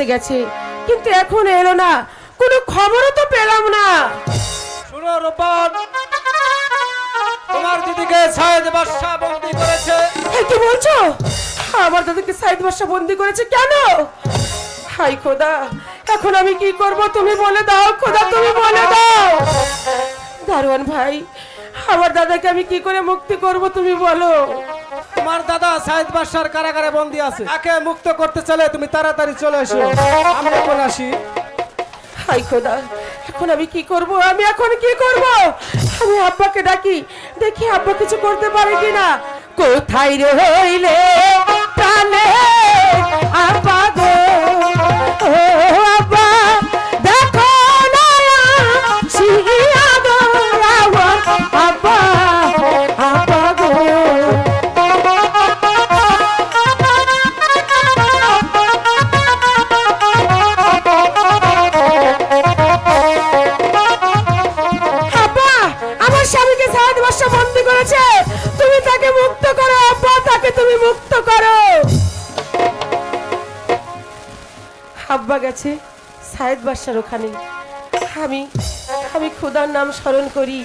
করতে গেছে। কিন্তু এখন এলো না। কোনো খবরও তো পেলাম না। শুনো রূপন তোমার দিদিকে সাহেদ বাদশাহ বন্দি করেছে। কি বলছো? আমার দাদাকে সাইদ বাসা বন্দি করেছে কেন? হাই খোদা এখন আমি কি করব তুমি বলে দাও খোদা তুমি বলে দাও। দারোয়ান ভাই আমার দাদাকে আমি কি করে মুক্তি করব তুমি বলো। তোমার দাদা সাহেদ বাদশার কারাগারে বন্দি আছে। তাকে মুক্ত করতে চলে তুমি তাড়াতাড়ি চলে এসো। আমি এখন আসি। হাই খোদা, এখন আমি কি করব? আমি এখন কি করব? আমি আব্বাকে ডাকি, দেখি আব্বা কিছু করতে পারে কিনা। কোথায় রে প্রাণে সাত বর্ষ বন্দি করেছে। তুমি তাকে মুক্ত করো, আব্বা, তাকে তুমি মুক্ত করো। আব্বা গেছে সাহেদ বাসার ওখানে। আমি আমি খুদার নাম স্মরণ করি।